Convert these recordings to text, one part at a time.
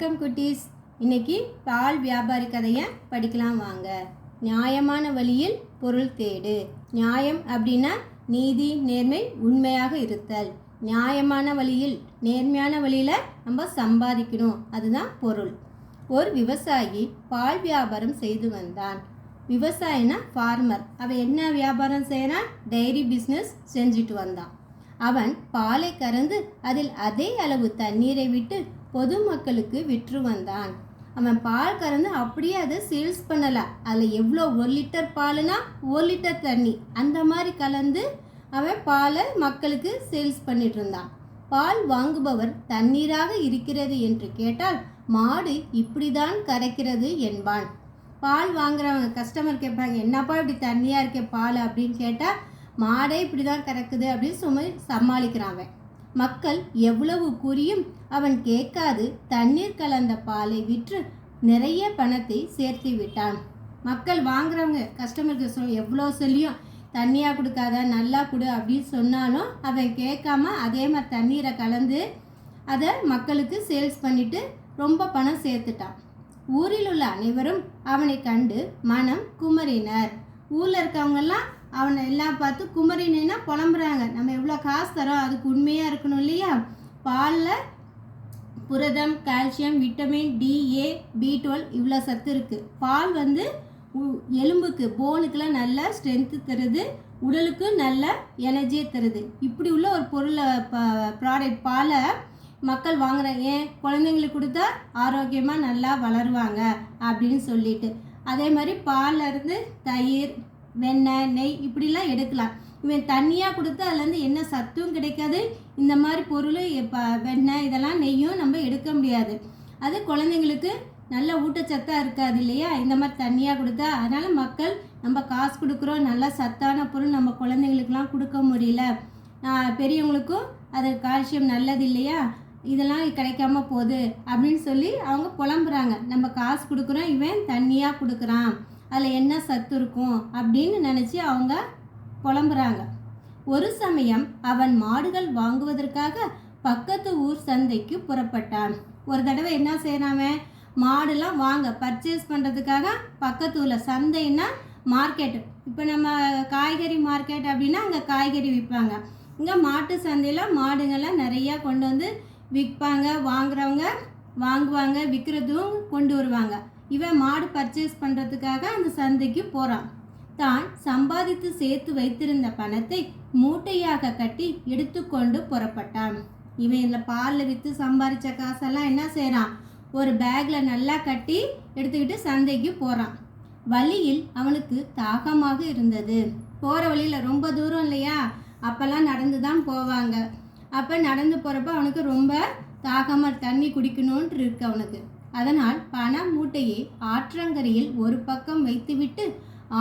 வணக்கம் குட்டீஸ். இன்னைக்கு பால் வியாபாரி கதையை படிக்கலாம் வாங்க. நியாயமான வழியில் பொருள் தேடு. நியாயம் அப்படின்னா நீதி நேர்மை உண்மையாக இருத்தல். நியாயமான வழியில் நேர்மையான வழியில் நம்ம சம்பாதிக்கணும். அதுதான் பொருள். ஒரு விவசாயி பால் வியாபாரம் செய்து வந்தான். விவசாயினா ஃபார்மர் அவன் என்ன வியாபாரம் செய்கிறான் டைரி பிஸ்னஸ் செஞ்சுட்டு வந்தான். அவன் பாலை கறந்து அதில் அதே அளவு தண்ணீரை விட்டு பொதுமக்களுக்கு விற்று வந்தான். அவன் பால் கறந்து அப்படியே அதை சேல்ஸ் பண்ணலை. அதில் எவ்வளோ ஒரு லிட்டர் பாலுனா ஒரு லிட்டர் தண்ணி. அந்த மாதிரி கலந்து அவன் பாலை மக்களுக்கு சேல்ஸ் பண்ணிட்டு இருந்தான். பால் வாங்குபவர் தண்ணீராக இருக்கிறது என்று கேட்டால் மாடு இப்படிதான் கரைக்கிறது என்பான். பால் வாங்குறவங்க கஸ்டமர் கேட்பாங்க என்னப்பா இப்படி தண்ணியாக இருக்கே பால்? அப்படின்னு கேட்டால் மாடே இப்படி தான் கறக்குது அப்படின்னு சும்மா சமாளிக்கிறான் அவன். மக்கள் எவ்வளவு கூறியும் அவன் கேட்காது தண்ணீர் கலந்த பாலை விற்று நிறைய பணத்தை சேர்த்து விட்டான். மக்கள் வாங்குறவங்க கஸ்டமருக்கு சொல் எவ்வளோ சொல்லியும் தண்ணியாக கொடுக்காத நல்லா கொடு அப்படின்னு சொன்னாலும் அவன் கேட்காம அதே மாதிரி தண்ணீரை கலந்து அதை மக்களுக்கு சேல்ஸ் பண்ணிட்டு ரொம்ப பணம் சேர்த்துட்டான். ஊரில் உள்ள அனைவரும் அவனை கண்டு மனம் குமரினர். ஊரில் இருக்கவங்கெல்லாம் அவனை எல்லாம் பார்த்து குமரினா புலம்புறாங்க. நம்ம எவ்வளோ காசு தரோம்? அதுக்கு உண்மையாக இருக்கணும் இல்லையா? பாலில் புரதம் calcium vitamin D A B twelve இவ்வளோ சத்து இருக்குது பால் வந்து உ- எலும்புக்கு போனுக்கெலாம் நல்ல ஸ்ட்ரென்த்து தருது. உடலுக்கு நல்ல எனர்ஜியை தருது. இப்படி உள்ள ஒரு பொருளை ப்ராடக்ட் பாலை மக்கள் வாங்குகிறாங்க ஏன்? குழந்தைங்களுக்கு கொடுத்தா ஆரோக்கியமாக நல்லா வளருவாங்க அப்படின்னு சொல்லிட்டு. அதே மாதிரி பாலில் இருந்து தயிர் வெண்ணெய் நெய் இப்படிலாம் எடுக்கலாம். இவன் தண்ணியாக கொடுத்து அதுலேருந்து என்ன சத்தும் கிடைக்காது. இந்த மாதிரி பொருள் இப்போ வெண்ணெய் இதெல்லாம் நெய்யும் நம்ம எடுக்க முடியாது. அது குழந்தைங்களுக்கு நல்ல ஊட்டச்சத்தாக இருக்காது இல்லையா? இந்த மாதிரி தண்ணியாக கொடுத்தா அதனால் மக்கள் நம்ம காசு கொடுக்குறோம். நல்ல சத்தான பொருள் நம்ம குழந்தைங்களுக்குலாம் கொடுக்க முடியல. பெரியவங்களுக்கும் அது கால்சியம் நல்லது இல்லையா? இதெல்லாம் கிடைக்காம போகுது அப்படின்னு சொல்லி அவங்க புலம்புறாங்க. நம்ம காசு கொடுக்குறோம் இவன் தண்ணியாக கொடுக்குறான். அதில் என்ன சத்து இருக்கும் அப்படின்னு நினச்சி அவங்க புலம்புறாங்க. ஒரு சமயம் அவன் மாடுகள் வாங்குவதற்காக பக்கத்து ஊர் சந்தைக்கு புறப்பட்டான். ஒரு தடவை என்ன செய்றான் மாடுலாம் வாங்க பர்ச்சேஸ் பண்ணுறதுக்காக பக்கத்து ஊரில் சந்தைன்னா மார்க்கெட்டு இப்போ நம்ம காய்கறி மார்க்கெட் அப்படின்னா அங்கே காய்கறி விற்பாங்க இங்கே மாட்டு சந்தையில் மாடுங்கள்லாம் நிறையா கொண்டு வந்து விற்பாங்க. வாங்குறவங்க வாங்குவாங்க விற்கிறதும் கொண்டு வருவாங்க. இவன் மாடு பர்ச்சேஸ் பண்ணுறதுக்காக அந்த சந்தைக்கு போகிறான் தான் சம்பாதித்து சேர்த்து வைத்திருந்த பணத்தை மூட்டையாக கட்டி எடுத்துக்கொண்டு புறப்பட்டான். இவன் இதில் பாலில் விற்று சம்பாதிச்ச காசெல்லாம் என்ன செய்கிறான் ஒரு பேக்கில் நல்லா கட்டி எடுத்துக்கிட்டு சந்தைக்கு போகிறான் வழியில் அவனுக்கு தாகமாக இருந்தது. போகிற வழியில் ரொம்ப தூரம் இல்லையா? அப்போல்லாம் நடந்து தான் போவாங்க. அப்போ நடந்து போகிறப்ப அவனுக்கு ரொம்ப தாகமாக தண்ணி குடிக்கணுன்ட்டு இருக்கு அவனுக்கு. அதனால் பண மூட்டையை ஆற்றங்கரையில் ஒரு பக்கம் வைத்துவிட்டு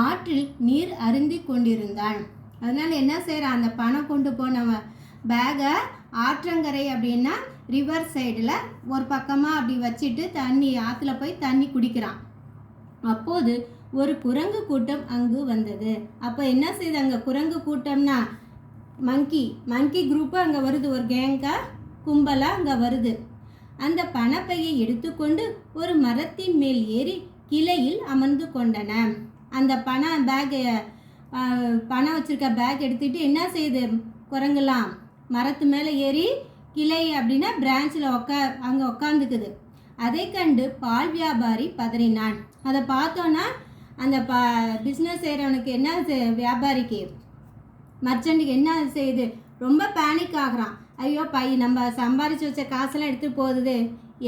ஆற்றில் நீர் அருந்தி கொண்டிருந்தான். அதனால் என்ன செய்கிறான்? அந்த பணம் கொண்டு போனவன் பேகை ஆற்றங்கரை அப்படின்னா ரிவர் சைடில் ஒரு பக்கமாக அப்படி வச்சுட்டு தண்ணி ஆற்றுல போய் தண்ணி குடிக்கிறான். அப்போது ஒரு குரங்கு கூட்டம் அங்கு வந்தது. அப்போ என்ன செய்தாங்க குரங்கு கூட்டம்னா மங்கி மங்கி குரூப்பு அங்கே வருது. ஒரு கேங்காக கும்பலாக அங்கே வருது. அந்த பணப்பையை எடுத்துக்கொண்டு ஒரு மரத்தின் மேல் ஏறி கிளையில் அமர்ந்து கொண்டன. அந்த பண பேக் பணம் வச்சிருக்க பேக் எடுத்துகிட்டு என்ன செய்யுது குரங்குலாம். மரத்து மேலே ஏறி கிளை அப்படின்னா பிரான்ச்சில் உக்கா அங்கே உக்காந்துக்குது. அதை கண்டு பால் வியாபாரி பதறினான். அதை பார்த்தோன்னா அந்த ப பிஸ்னஸ் செய்கிறவனுக்கு என்ன வியாபாரிக்கு? மர்ச்சண்ட்டுக்கு என்ன செய்யுது ரொம்ப பேனிக் ஆகிறான். ஐயோ பை நம்ம சம்பாரிச்சு வச்ச காசெல்லாம் எடுத்துகிட்டு போகுது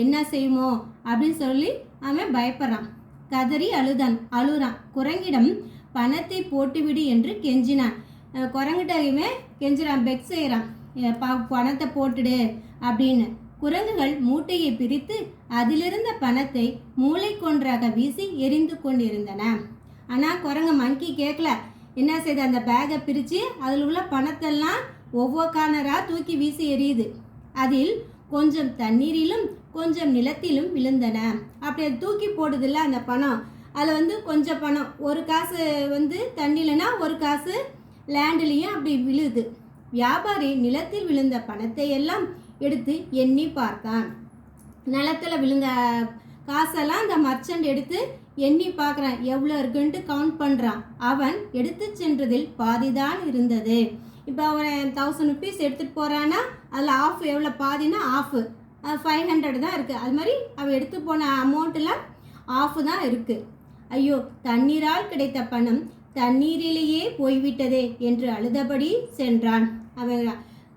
என்ன செய்யுமோ? அப்படின்னு சொல்லி அவன் பயப்படுறான். கதறி அழுதான் அழுகிறான் குரங்கிடம் பணத்தை போட்டுவிடு என்று கெஞ்சினான். அஹ் குரங்கிட்ட இவன் கெஞ்சுறான் பெக் செய்கிறான் பணத்தை போட்டுடு அப்படின்னு. குரங்குகள் மூட்டையை பிரித்து அதிலிருந்த பணத்தை மூளை கொன்றாக வீசி எரிந்து கொண்டிருந்தன. ஆனால் குரங்கு மங்கி கேட்கல என்ன செய்யுது அந்த பேக்கை பிரித்து அதில் உள்ள பணத்தெல்லாம் ஒவ்வொரு கார்னராக தூக்கி வீசி எரியுது அதில் கொஞ்சம் தண்ணீரிலும் கொஞ்சம் நிலத்திலும் விழுந்தன. அப்படி அது தூக்கி போடுதில்ல அந்த பணம். அதில் வந்து கொஞ்சம் பணம். ஒரு காசு வந்து தண்ணிலனா ஒரு காசு லேண்ட்லேயும் அப்படி விழுது. வியாபாரி நிலத்தில் விழுந்த பணத்தை எல்லாம் எடுத்து எண்ணி பார்த்தான். நிலத்தில் விழுந்த காசெல்லாம் அந்த மர்ச்சன்ட் எடுத்து எண்ணி பார்க்குறான். எவ்வளோ இருக்குன்ட்டு கவுண்ட் பண்ணுறான் அவன் எடுத்து சென்றதில் பாதிதான் இருந்தது. இப்போ அவன் தௌசண்ட் ருபீஸ் எடுத்துகிட்டு போகிறான்னா அதில் ஆஃப் எவ்வளோ பாதினா ஆஃபு ஃபைவ் ஹண்ட்ரட் தான் இருக்குது அது மாதிரி அவள் எடுத்து போன அமௌண்ட்டில் ஆஃப் தான் இருக்குது ஐயோ தண்ணீரால் கிடைத்த பணம் தண்ணீரிலேயே போய்விட்டதே என்று அழுதபடி சென்றான். அவன்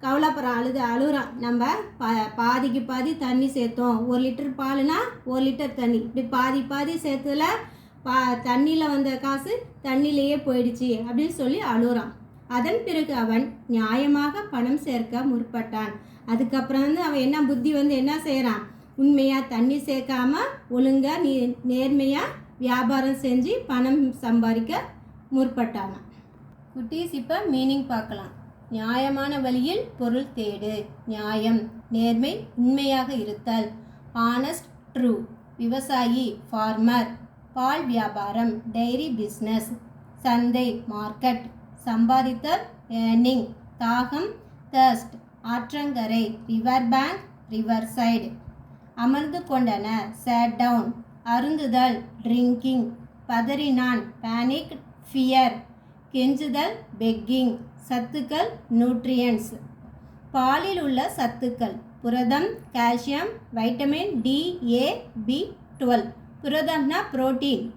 கவலைப்படுறான் அழுது அழுகுறான். நம்ம பா பாதிக்கு பாதி தண்ணி சேர்த்தோம். ஒரு லிட்டர் பாலுனா ஒரு லிட்டர் தண்ணி. இப்படி பாதி பாதி சேர்த்ததில் பா தண்ணியில் வந்த காசு தண்ணியிலேயே போயிடுச்சு அப்படின்னு சொல்லி அழுகுறான். அதன் பிறகு அவன் நியாயமாக பணம் சேர்க்க முற்பட்டான். அதுக்கப்புறம் வந்து அவன் என்ன புத்தி வந்து என்ன செய்கிறான் உண்மையாக தண்ணி சேர்க்காம ஒழுங்காக நீ நேர்மையாக வியாபாரம் செஞ்சு பணம் சம்பாதிக்க முற்பட்டான். குட்டீஸ் இப்போ மீனிங் பார்க்கலாம். நியாயமான வழியில் பொருள் தேடு. நியாயம் நேர்மை உண்மையாக இருத்தல். ஆனஸ்ட் ட்ரூ விவசாயி ஃபார்மர் பால் வியாபாரம் டைரி பிஸ்னஸ் சந்தை மார்க்கெட் சம்பாதித்தல் ஏர்னிங் தாகம் தர்ஸ்ட் ஆற்றங்கரை ரிவர் பேங்க் ரிவர் சைடு. அமர்ந்து கொண்டன சேட் டவுன். அருந்துதல் ட்ரிங்கிங். பதறினான் பேனிக் ஃபியர். கெஞ்சுதல் பெக்கிங். சத்துக்கள் நியூட்ரியன்ஸ். பாலில் உள்ள சத்துக்கள். புரதம் calcium vitamin D A B twelve. புரதம்னா protein.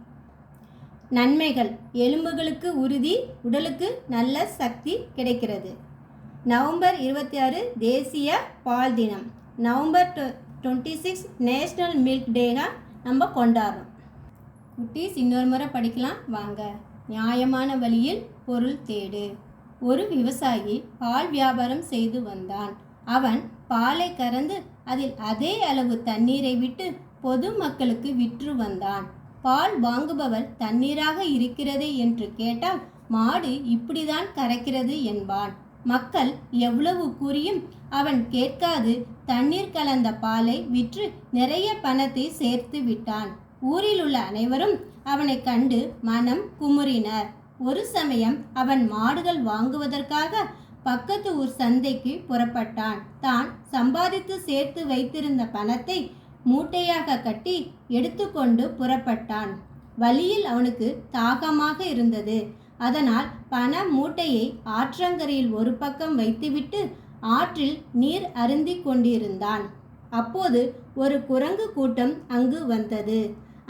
நன்மைகள் எலும்புகளுக்கு உறுதி உடலுக்கு நல்ல சக்தி கிடைக்கிறது. நவம்பர் இருபத்தி ஆறு தேசிய பால் தினம். November twenty six national milk டேగా நம்ம கொண்டாடுறோம். குட்டீஸ் இன்னொரு முறை படிக்கலாம். வாங்க. நியாயமான வழியில் பொருள் தேடு. ஒரு விவசாயி பால் வியாபாரம் செய்து வந்தான். அவன் பாலை கறந்து அதில் அதே அளவு தண்ணீரை விட்டு பொதுமக்களுக்கு விற்று வந்தான். பால் வாங்குபவர் தண்ணீராக இருக்கிறதே என்று கேட்டால் மாடு இப்படிதான் கறக்கிறது என்பான். மக்கள் எவ்வளவு கூறியும் அவன் கேட்காது தண்ணீர் கலந்த பாலை விற்று நிறைய பணத்தை சேர்த்து விட்டான். ஊரில் உள்ள அனைவரும் அவனை கண்டு மனம் குமுறினர். ஒரு சமயம் அவன் மாடுகள் வாங்குவதற்காக பக்கத்து ஊர் சந்தைக்கு புறப்பட்டான். தான் சம்பாதித்து சேர்த்து வைத்திருந்த பணத்தை மூட்டையாக கட்டி எடுத்துக்கொண்டு புறப்பட்டான். வழியில் அவனுக்கு தாகமாக இருந்தது. அதனால் பண மூட்டையை ஆற்றங்கரையில் ஒரு பக்கம் வைத்துவிட்டு ஆற்றில் நீர் அருந்தி கொண்டிருந்தான். அப்போது ஒரு குரங்கு கூட்டம் அங்கு வந்தது.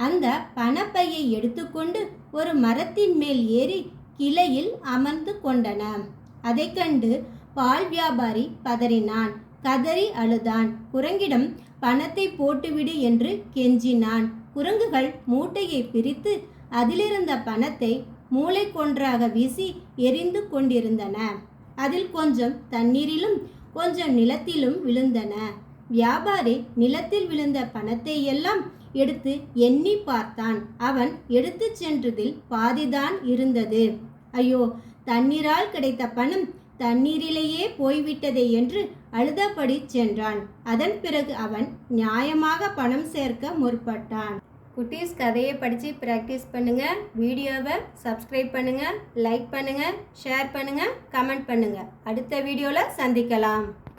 அந்த பணப்பையை எடுத்துக்கொண்டு ஒரு மரத்தின் மேல் ஏறி கிளையில் அமர்ந்து கொண்டன. அதை கண்டு பால் வியாபாரி பதறினான். கதறி அழுதான். குரங்கிடம் பணத்தை போட்டுவிடு என்று கெஞ்சினான். குரங்குகள் மூட்டையை பிரித்து அதிலிருந்த பணத்தை மூளை கொன்றாக வீசி எரிந்து கொண்டிருந்தன. அதில் கொஞ்சம் தண்ணீரிலும் கொஞ்சம் நிலத்திலும் விழுந்தன. வியாபாரி நிலத்தில் விழுந்த பணத்தை எல்லாம் எடுத்து எண்ணி பார்த்தான். அவன் எடுத்துச் சென்றதில் பாதிதான் இருந்தது. ஐயோ தண்ணீரால் கிடைத்த பணம் தண்ணீரிலேயே போய்விட்டதே என்று அழுதபடி சென்றான். அதன் பிறகு அவன் நியாயமாக பணம் சேர்க்க முற்பட்டான். குட்டீஸ் கதையை படித்து ப்ராக்டிஸ் பண்ணுங்கள் வீடியோவை சப்ஸ்கிரைப் பண்ணுங்கள் லைக் பண்ணுங்கள் ஷேர் பண்ணுங்கள் கமெண்ட் பண்ணுங்கள் அடுத்த வீடியோவில் சந்திக்கலாம்.